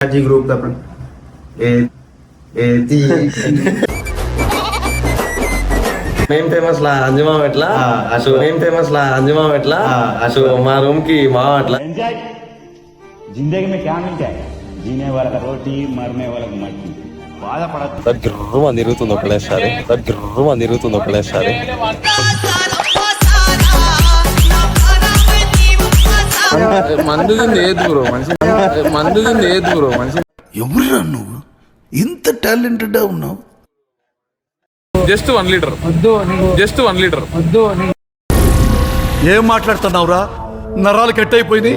ਜੀ ਗਰੁੱਪ ਦਾ ਆਪਣਾ ਇਹ ਇਹ ਤੀ ఫేమస్ లా అంజమా ఎట్లా సో నేమ్ ఫేమస్ లా అంజమా ఎట్లా సో మా రూమ్కి మా అట్లా. ఎంజాయ్ జిందగీ మే క్యా మిల్తా హై? జీనే వాళ్ళ రోటీ మర్నే వాళ్ళకి మట్టి. బాధపడదు దగ్గర తిరుగుతుంది ఒకటేసారి దగ్గర తిరుగుతుంది ఒకటేసారి మందు ఏది బ్రో? మనిషి మందు ఏది బ్రో? మనిషి ఎవరురా నువ్వు? ఇంత టాలెంటెడ్ ఉన్నావు? Just one litre. Just one litre. ఏం మాట్లాడుతున్నావురా? నరాలు కట్ అయిపోయింది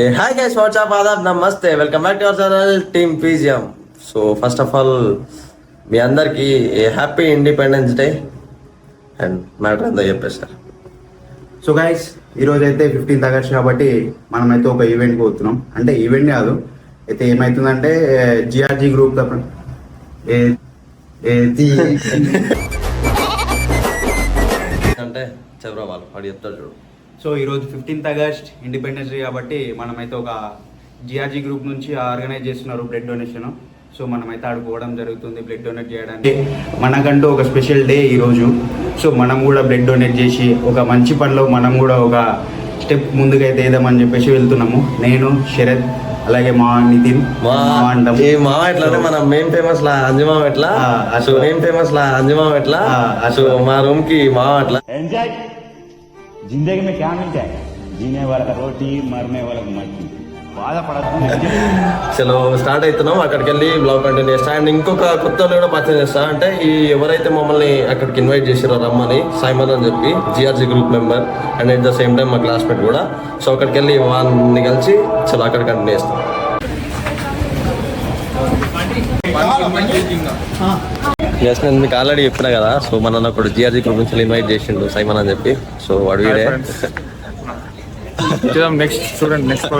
hey hi guys what's up Aadab నమస్తే. Welcome back to our channel team పీజియం so first of all మీ అందరికి a happy independence day and matter అంతా చెప్పేస్తారు. సో గైస్ ఈరోజు అయితే ఫిఫ్టీన్త్ ఆగస్ట్ కాబట్టి మనమైతే ఒక ఈవెంట్ పోతున్నాం. అంటే ఈవెంట్ కాదు. అయితే ఏమవుతుందంటే జిఆర్జీ గ్రూప్ తప్ప అంటే చెప్పరా వాడు చెప్తాడు చూడు. సో ఈరోజు ఫిఫ్టీన్త్ ఆగస్ట్ ఇండిపెండెన్స్ డే కాబట్టి మనమైతే ఒక జిఆర్జీ గ్రూప్ నుంచి ఆర్గనైజ్ చేస్తున్నారు బ్లడ్ డొనేషన్ సో మనమైతే ఆడుకోవడం జరుగుతుంది బ్లడ్ డొనేట్ చేయడానికి. మనకంటూ ఒక స్పెషల్ డే ఈరోజు సో మనం కూడా బ్లడ్ డొనేట్ చేసి ఒక మంచి పనిలో మనం కూడా ఒక స్టెప్ ముందుకైతే వేద్దామని చెప్పేసి వెళ్తున్నాము. నేను శరత్ అలాగే మా నితిన్ ఈ ఎట్లా మనం మేం ఫేమస్ లా అంజమావ ఎట్లా? అసలు మేం ఫేమస్ లా అంజమావ ఎట్లా? అసలు మా రూమ్కి మావ ఎట్లా? ఎంజాయ్ జిందగీ మే క్యా మిల్తా జీనే వాళ్ళ రోటీ మరనే వాళ్ళకి మట్టి. చలో స్టార్ట్ అవుతున్నాం అక్కడికి వెళ్ళి బ్లాగ్ కంటిన్యూ చేస్తా. అండ్ ఇంకొక కొత్త కూడా పరిచయం చేస్తా. అంటే ఈ ఎవరైతే మమ్మల్ని అక్కడికి ఇన్వైట్ చేసారో రమ్మని సైమన్ అని చెప్పి GRG group member and at the same time మా క్లాస్మేట్ కూడా. సో అక్కడికి వెళ్ళి వాళ్ళని కలిసి చాలా అక్కడ కంటిన్యూ చేస్తాం. ఎస్ నేను మీకు ఆల్రెడీ చెప్పినా కదా. సో మన ఒకటి జిఆర్జీ గ్రూప్ నుంచి ఇన్వైట్ చేసిండు సైమన్ అని చెప్పి. సో వాడు వీడే. నెక్స్ట్ చూడండి నెక్స్ట్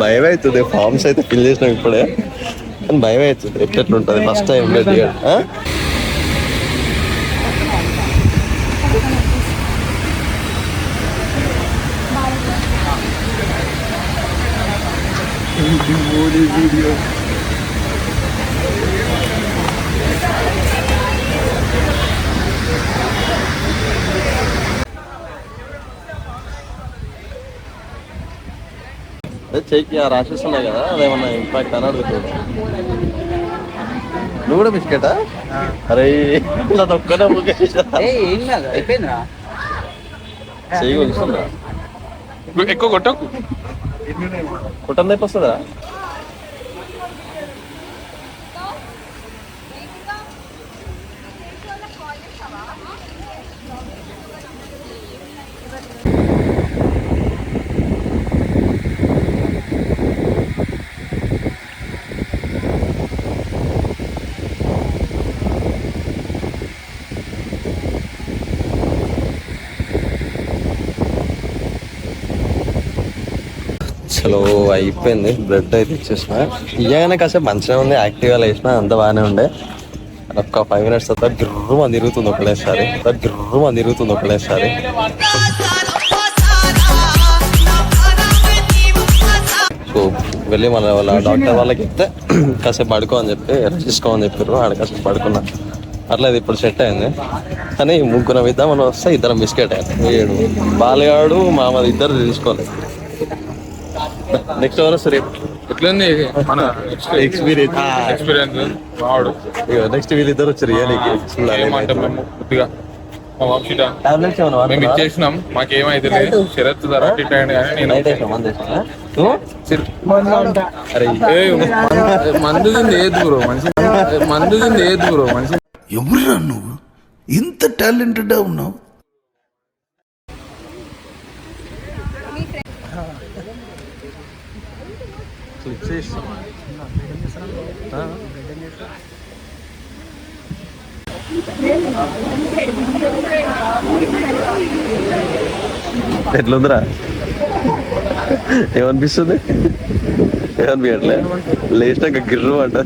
భయం అవుతుంది ఫామ్స్ అయితే ఫిల్ చేసినాం ఇప్పుడే. కానీ భయం అవుతుంది ఎట్లెట్లుంటుంది ఫస్ట్ టైం చెయ్యి ఆ రాషెస్ ఉన్నాయి కదా అదేమన్నా ఇంపాక్ట్ అని అడుగుతుంది నువ్వు కూడా బిస్కెటా అరే నాది ఒక్కనే ముగ్గేసా. చెయ్యి కొలుస్తుందా? ఎక్కువ కొట్టకు. కుట్టం నొప్పి వస్తుందా? అసలు అయిపోయింది. బ్లడ్ అయితే ఇచ్చేసిన. ఇయ్యగానే కాసేపు మంచిగా ఉంది. యాక్టివ్గా లేచిన అంత బాగానే ఉండే. ఒక్క ఫైవ్ మినిట్స్ తర్వాత గిర్రు అని తిరుగుతుంది ఒకలేసారి. గిర్రు అని తిరుగుతుంది ఒకలేసారి. సో వెళ్ళి మన వాళ్ళ డాక్టర్ వాళ్ళకి చెప్తే కాసేపు పడుకో అని చెప్పి రెస్ట్ అని చెప్పారు ఆడ కాసేపు పడుకున్నా. అట్లా ఇది ఇప్పుడు సెట్ అయింది. కానీ ముగ్గురం ఇద్దామని వస్తే ఇద్దరం బిస్కెట్ అయింది ఏడు. బాలగాడు మామది ఇద్దరు తీసుకోలేదు నెక్స్ట్ ఎవరు వస్తారు? ఎట్లుంది మన ఎక్స్పీరియన్స్ ఎక్స్పీరియన్స్ వాడు నెక్స్ట్ వీళ్ళిద్దరు వచ్చారు మేము? ఇచ్చేసినాం. మాకేమైతే లేదు. శరత్ ధర అయ్యాడు కానీ నేను మందు ఏది బ్రో మనిషి మందు తింది ఏది బ్రో మనిషి ఎవరురా నువ్వు? ఇంత టాలెంటెడ్ ఉన్నావు. ఎట్లుందిరా? ఏమనిపిస్తుంది? ఏమనిపించట్లే లేచినాక గిర్రు అంట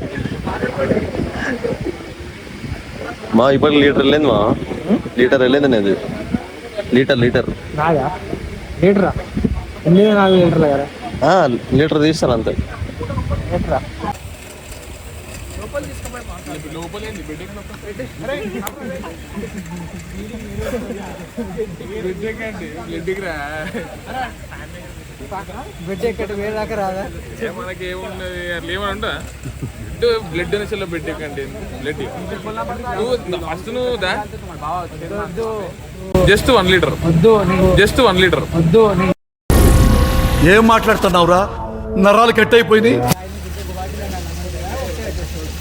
మా ఇప్పుడు లీటర్ వెళ్ళింది మా. లీటర్ వెళ్ళింది నేను లీటర్ లీటర్. లీటరా? లీటర్ తీస్తాను అంతే. బిడ్డ ఎక్కడ? వేరే దాకా రాదా? మనకి ఏమున్నది అట్లా బ్లడ్లో బ్లడ్ ఎక్కండి. బ్లడ్ నువ్వు ఫస్ట్ నువ్వు దా. Just one litre just one litre ఏం మాట్లాడుతున్నావురా? నరాలు కట్ అయిపోయింది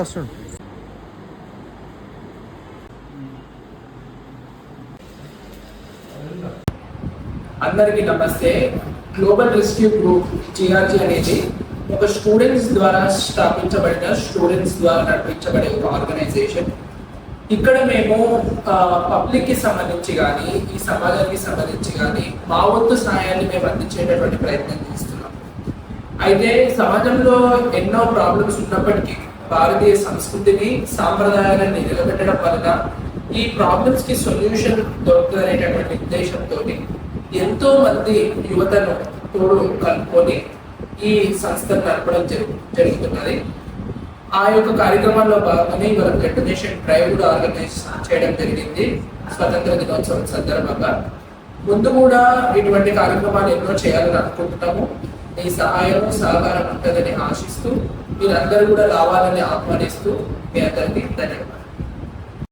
వస్తుంది అందరికీ నమస్తే. గ్లోబల్ రెస్క్యూ గ్రూప్ జిఆర్జి అనేది ఒక స్టూడెంట్స్ ద్వారా స్థాపించబడిన స్టూడెంట్స్ ద్వారా నడిపించబడే ఒక ఆర్గనైజేషన్ ఇక్కడ మేము పబ్లిక్కి సంబంధించి కానీ ఈ సమాజానికి సంబంధించి కానీ మా వంతు సహాయాన్ని మేము అందించేటటువంటి ప్రయత్నం చేస్తున్నాం. అయితే సమాజంలో ఎన్నో ప్రాబ్లమ్స్ ఉన్నప్పటికీ భారతీయ సంస్కృతిని సాంప్రదాయాలను నిలబెట్టడం వలన ఈ ప్రాబ్లమ్స్కి సొల్యూషన్ దొరుకుతుందనేటటువంటి ఉద్దేశంతో ఎంతో మంది యువతను తోడు కలుపుకొని ఈ సంస్థను నడపడం జరుగు జరుగుతున్నది. ఆ యొక్క కార్యక్రమాల్లో భాగంగానే ఇవాళ బ్లడ్ డొనేషన్ డ్రైవ్ కూడా ఆర్గనైజ్ చేయడం జరిగింది. స్వతంత్ర దినోత్సవం సందర్భంగా. ముందు కూడా ఇటువంటి కార్యక్రమాలు ఎన్నో చేయాలని అనుకుంటున్నాము. మీ సహాయం సహకారం ఉంటుందని ఆశిస్తూ మీరందరూ కూడా రావాలని ఆహ్వానిస్తూ మీ అందరికీ ధన్యవాదాలు.